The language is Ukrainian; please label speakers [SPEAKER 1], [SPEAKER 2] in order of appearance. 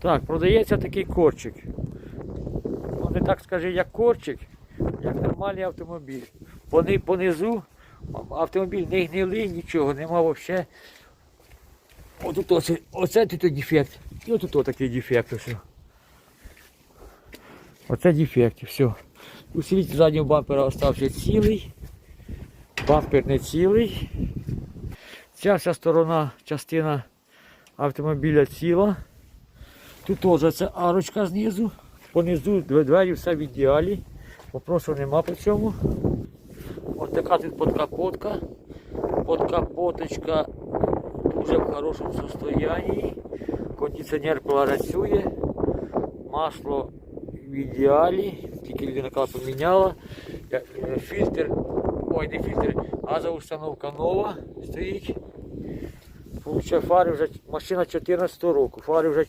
[SPEAKER 1] Так, продається такий корчик. Ну так скажи, як корчик, як нормальний автомобіль. Пони- Понизу автомобіль не гнилий, нічого, нема взагалі. Отут оце, оце тут дефект. І отут такий дефект. Ось. Оце дефект, все. Усилитель заднього бампера остався цілий. Бампер не цілий. Ця вся сторона, частина автомобіля ціла. Тут теж це арочка знизу. Понизу двері все в ідеалі. Вопросу нема по цьому. Ось така тут подкапотка. Подкапоточка дуже в хорошому состоянии. Кондиціонер працює. Масло в ідеалі. Тільки людина поміняла. Е, Фільтр, ой, не фільтр, газова установка нова стоїть. Фари вже машина 14 року. Фари вже